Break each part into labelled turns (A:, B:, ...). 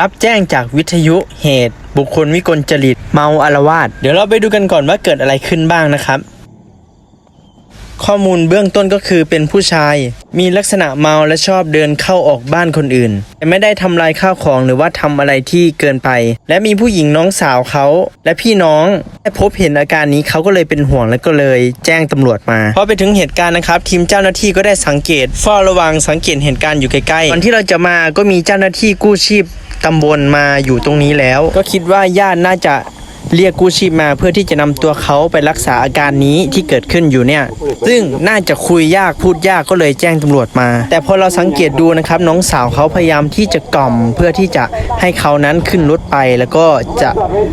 A: รับแจ้งจากวิทยุเหตุ บุคคลวิกลจริตเมาอารวาสเดี๋ยวเราไปดูกันก่อนว่าเกิดอะไรขึ้นบ้างนะครับ ข้อมูลเบื้องต้นก็คือเป็นผู้ชาย มีลักษณะเมาและชอบเดินเข้าออกบ้านคนอื่น แต่ไม่ได้ทำลายข้าวของหรือว่าทำอะไรที่เกินไป และมีผู้หญิงน้องสาวเขาและพี่น้องได้พบเห็นอาการนี้เขาก็เลยเป็นห่วงและก็เลยแจ้งตำรวจมาพอไปถึงเหตุการณ์นะครับ ทีมเจ้าหน้าที่ก็ได้สังเกตเฝ้าระวังสังเกตเหตุการณ์อยู่ใกล้ๆก่อนที่เราจะมาก็มีเจ้าหน้าที่กู้ชีพ ตำบลมาอยู่ตรงนี้แล้ว ก็คิดว่าญาติน่าจะ เรียกกู้ชีพมาเพื่อที่จะนำตัวเขาไปรักษาอาการนี้ที่เกิดขึ้นอยู่เนี่ย ซึ่งน่าจะคุยยากพูดยากก็เลยแจ้งตำรวจมา แต่พอเราสังเกตดูนะครับน้องสาวเขาพยายามที่จะกล่อม เพื่อที่จะให้เขานั้นขึ้นรถไป แล้วก็จะ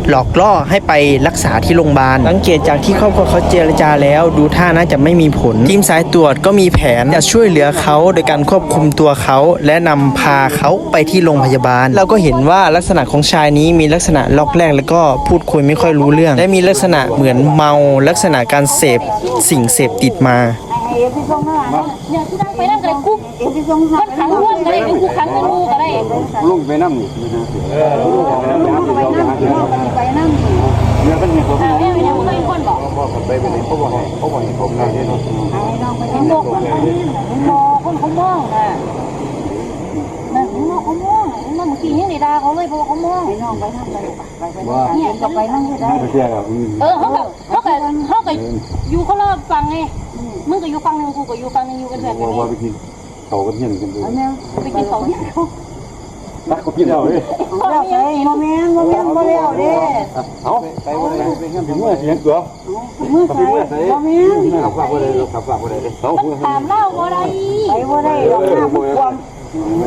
A: หลอกล่อให้ไปรักษาที่โรงพยาบาลสังเกตจากที่ครอบครัวเขาเจรจาแล้ว ดูท่าน่าจะไม่มีผลทีมสายตรวจก็มีแผนจะช่วยเหลือเขาโดยการควบคุมตัวเขา และนำพาเขาไปที่โรงพยาบาล เราก็เห็นว่าลักษณะของชายนี้มีลักษณะล็อกแรกแล้วก็พูดคุยไม่ค่อยรู้เรื่อง และมีลักษณะเหมือนเมาลักษณะการเสพสิ่งเสพติดมา
B: เนี่ยที่ไปนั่งกันคุกมันขังร่วมกันเลยเป็นคุกขังกันงูกันเลย
C: ลุงไปนั่งนี่เนื้อเป็นเห็นผม
B: อ่าไม่ยังไม่คนบอก
C: พ่อกับไปเป็นเขาบอกเขาบอกให้ผมนั่งนี่เนาะ
B: เห็นบอกมันมคนเขามองนะนั่นเห็นมองเขามอง เมื่อกี้เห็นในดาเขาเลยเพราะเขามองไปน้องไปทำอะไรไปเนี่ยก็ไปนั่งได้
C: ไม่เชื่อครับ
B: เออเขากับเขากับเขากับอยู่เขารอบฟังไงมึงก็อยู่ฟังหนึ่งกูก็อยู่ฟังหนึ่งอยู่กันแบบนี้
C: ว่าไปกินเขากันเห็นกันเลย
B: ไปกินเขาเนี่ยเขา
C: รักเขากินเอาเลย
B: เขาเนี่ย
D: โมเมนต์โมเมนต์บ่แล้วเด้
C: เอาไปวันไหนไปงั้นถึงเมื่อเสียงตัว
D: มือ
C: ไป
D: ใส่
C: เมื่อไหน
D: โมเมนต์
C: ขับฝากวันไหนขับฝากวันไหนเขา
B: ถามเล่าก็ได้
D: ไปบ่ได้ดอกน้ำความ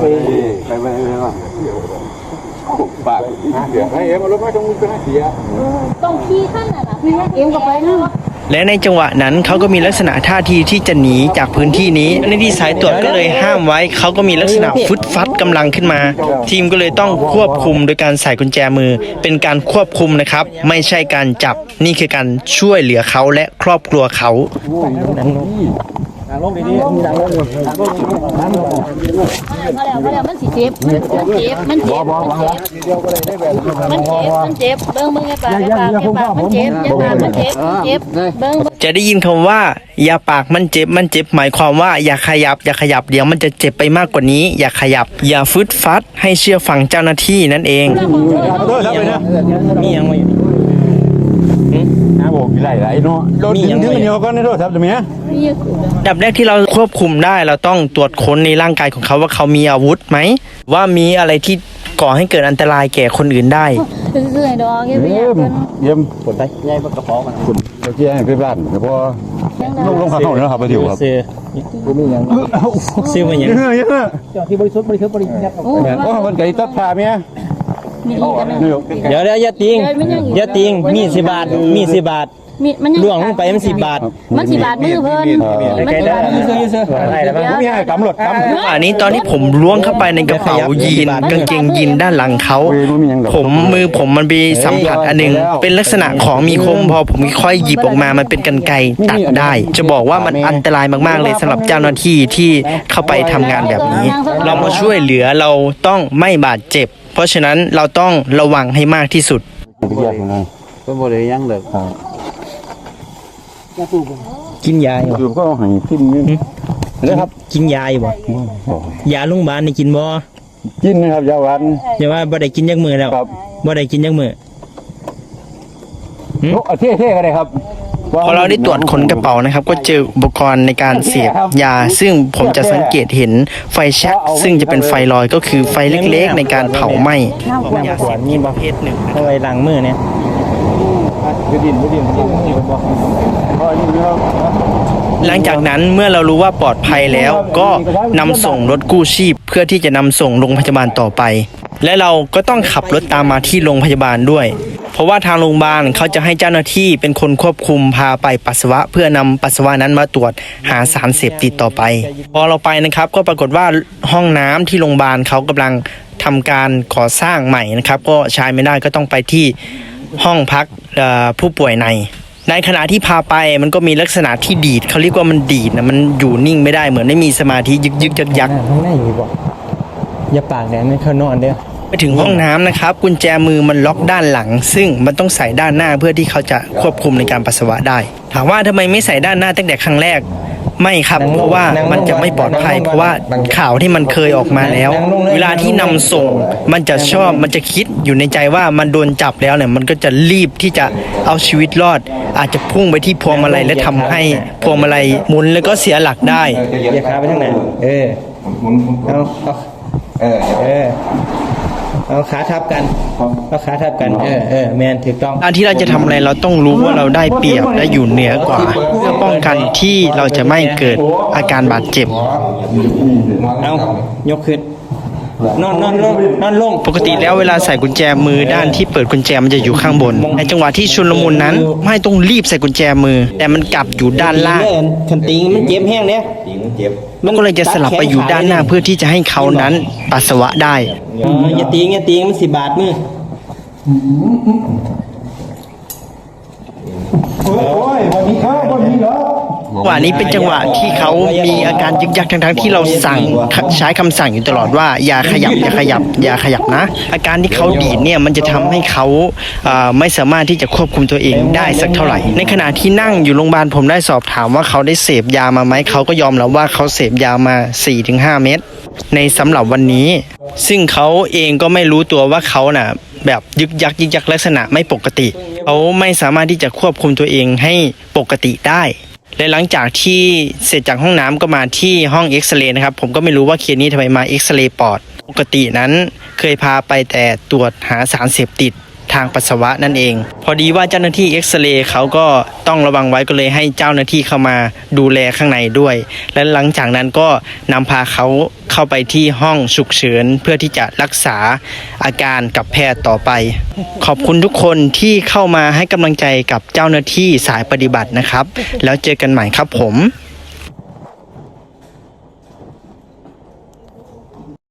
C: ไปไปไปไปว่าฝากเสียให้เอ็มเอารถมาตรงนี้ไปให้เสีย
B: ต้องขี้ขั้นน่ะนะ
D: เอ็มก็ไปนั่ง
A: และในจังหวะนั้นเขาก็มีลักษณะท่าทีที่จะหนีจากพื้นที่นี้ในที่สายตรวจก็เลยห้ามไว้เขาก็มีลักษณะฟึดฟัดกำลังขึ้นมา ทีมก็เลยต้องควบคุมโดยการใส่กุญแจมือ เป็นการควบคุมนะครับ ไม่ใช่การจับนี่คือการช่วยเหลือเขาและครอบครัวเขา
B: มาแล้วมาแล้วมันสิเจ็บมันเจ็บมันเจ็บมันเจ็บมันเจ็บมันเจ็บเบิ่งเบิ่งไอ้ปากไอ้ปากไอ้ปากมันเจ็บไอ้ปากมันเจ็บเจ็บเบิ่ง
A: จะได้ยินคำว่าอย่าปากมันเจ็บมันเจ็บหมายความว่าอย่าขยับอย่าขยับเดี๋ยวมันจะเจ็บไปมากกว่านี้ อย่าขยับ อย่าฟึดฟัดให้เชื่อฟังเจ้าหน้าที่นั่นเองมียังมาอยู่
C: น้าบอกกี่ไรไรเนาะรถถึงถึงเดียวก็ในโทรศัพท์จะมี
B: นี่กู
A: อันดับแรกที่เราควบคุมได้เราต้องตรวจค้นในร่างกายของเขาว่าเขามีอาวุธไหม ว่ามีอะไรที่ก่อให้เกิดอันตรายแก่คนอื่นได้
B: ซื้อๆให้ดอกเงี้ยไป
C: เยี่
B: อยายก
C: ม
B: เพิ่น
C: เยี่ยมกดไปใหญ่กระเพาะมันคุณเมื่อกี้ให้พี่บ้านแล้วพอลงลงขาเข้าแล้วครับไปถิวครับ
A: ซื้อซื้อมาอย่าง
C: เยอะเยอะ
D: ที่บริสุทธิ์บริสุทธิ์บริสุทธิ์
B: โอ้
C: โอ้มันไก่ตัดผ้าเมีย
B: มีอีกอันนึง
C: นี่ยก
A: เดี๋ยวเดี๋ยวอย่าติงอย่าติงมีสิบบาทมีสิบบาท
B: มีมันยัง
A: ล่วงลงไปมันสิบบาท
B: มันสิบาทมือเพิ่นมันสิบาทมือ
A: อะไรแล้ว
C: ผมมีให้กำหนดกำ
A: อันนี้ตอนที่ผมล้วงเข้าไปในกระเป๋ายีนกางเกงยีนด้านหลังเขา ผมมือผมมันไปสัมผัสอันหนึง เป็นลักษณะของมีคมพอผมค่อยหยิบออกมา มันเป็นกันไกรตัดได้ จะบอกว่ามันอันตรายมากๆเลยสำหรับเจ้าหน้าที่ที่เข้าไปทำงานแบบนี้ เรามาช่วยเหลือเราต้องไม่บาดเจ็บ เพราะฉะนั้นเราต้องระวังให้มากที่สุด
C: ก็บ่ได้ยังเลยครับ
A: กินยาอยู่
C: คือก็ให้ทิมนี่นะครับ
A: กินยาอยู่บ่ยาโรงพยาบาลนี่กินบ่
C: กินนะครับยาหวาน
A: อย่าว่าบ่ได้กินยักมือแล้ว
C: ครับ
A: บ่ได้กินยักมือ
C: โอ้เท่ๆก็ได้ครับ
A: พอเราได้ตรวจค้นกระเป๋านะครับ ก็เจออุปกรณ์ในการเสพยา ซึ่งผมจะสังเกตเห็นไฟแช็กซึ่งจะเป็นไฟลอยก็คือไฟเล็กๆ ในการเผาไหม้ยาเสพติดประเภทหนึ่งเอาไว้ล้างมือเนี่ย
C: ดินดินดินพอนี่ครับ
A: หลังจากนั้นเมื่อเรารู้ว่าปลอดภัยแล้วก็นำส่งรถกู้ชีพ เพื่อที่จะนำส่งโรงพยาบาลต่อไป และเราก็ต้องขับรถตามมาที่โรงพยาบาลด้วย เพราะว่าทางโรงพยาบาลเขาจะให้เจ้าหน้าที่เป็นคนควบคุมพาไปปัสสาวะ เพื่อนำปัสสาวะนั้นมาตรวจหาสารเสพติดต่อไป พอเราไปนะครับก็ปรากฏว่าห้องน้ำที่โรงพยาบาลเขากำลังทำการก่อสร้างใหม่นะครับ ก็ใช้ไม่ได้ก็ต้องไปที่ห้องพักผู้ป่วยใน ในขณะที่พาไปมันก็มีลักษณะที่ดีดเขาเรียกว่ามันดีดนะมันอยู่นิ่งไม่ได้เหมือนไม่มีสมาธิยึกยึกยักยัก
E: ข้างในอยู่บ่อย่าปากแดงไม่เขานอนเด้อ
A: ไปถึงห้องน้ำนะครับ กุญแจมือมันล็อกด้านหลัง ซึ่งมันต้องใส่ด้านหน้าเพื่อที่เขาจะควบคุมในการปัสสาวะได้ ถามว่าทำไมไม่ใส่ด้านหน้าตั้งแต่ครั้งแรกไม่ครับเพราะว่ามันจะไม่ปลอดภัย เพราะว่าข่าวที่มันเคยออกมาแล้ว เวลาที่นำส่งมันจะชอบมันจะคิดอยู่ในใจว่ามันโดนจับแล้วเนี่ยมันก็จะรีบที่จะเอาชีวิตรอด อาจจะพุ่งไปที่พวงมาลัยและทำให้พวงมาลัยหมุนแล้วก็เสียหลักได้
E: เหยียบขาไปทางไหนเออ
C: หมุน
E: เอาเอา
C: เออ
E: เออเอาขาทับกันเอาขาทับกัน เออเออแมนถูกต้อง
A: การที่เราจะทำอะไรเราต้องรู้ว่าเราได้เปรียบและอยู่เหนือกว่า เพื่อป้องกันที่เราจะไม่เกิดอาการบาดเจ็บ
E: เอายกขึ้น นอนนอนลงนอนลง
A: ปกติแล้วเวลาใส่กุญแจมือด้านที่เปิดกุญแจมันจะอยู่ข้างบน ในจังหวะที่ชุลมุนนั้น ไม่ต้องรีบใส่กุญแจมือ แต่มันกลับอยู่ด้านล่าง
E: ขันติงมันเจ็บแห้งเนี่ย
C: ตีมันเจ็บ
A: มันก็เลยจะสลับไปอยู่ด้านหน้าเพื่อที่จะให้เขานั้นปัสสาวะได้
E: อ๋ออย่าตีงอย่าตีงมันสิบาทมือ
A: จังห วะนี้เป็นจังหวะที่เขามีอาการยึกยักทั้งๆที่เราสั่งใช้คำสั่งอยู่ตลอดว่าอย่าขยับอย่าขยับอย่าขยับนะ อาการที่เขาดีดเนี่ยมันจะทำให้เขาไม่สามารถที่จะควบคุมตัวเองได้สักเท่าไหร่ ในขณะที่นั่งอยู่โรงพยาบาลผมได้สอบถามว่าเขาได้เสพยามาไหมเขาก็ยอมรับว่าเขาเสพยามา 4-5 เม็ดในสำหรับวันนี้ ซึ่งเขาเองก็ไม่รู้ตัวว่าเขาน่ะแบบยึกยักยึกยักลักษณะไม่ปกติ เขาไม่สามารถที่จะควบคุมตัวเองให้ปกติได้ และหลังจากที่เสร็จจากห้องน้ำก็มาที่ห้องเอ็กซเรย์นะครับ ผมก็ไม่รู้ว่าเคสนี้ทำไมมาเอ็กซเรย์ปอด ปกตินั้นเคยพาไปแต่ตรวจหาสารเสพติด ทางปัสสาวะนั่นเอง พอดีว่าเจ้าหน้าที่เอ็กซเรย์เขาก็ต้องระวังไว้ก็เลยให้เจ้าหน้าที่เข้ามาดูแลข้างในด้วย และหลังจากนั้นก็นำพาเขาเข้าไปที่ห้องฉุกเฉินเพื่อที่จะรักษาอาการกับแพทย์ต่อไป ขอบคุณทุกคนที่เข้ามาให้กำลังใจกับเจ้าหน้าที่สายปฏิบัตินะครับ แล้วเจอกันใหม่ครับผม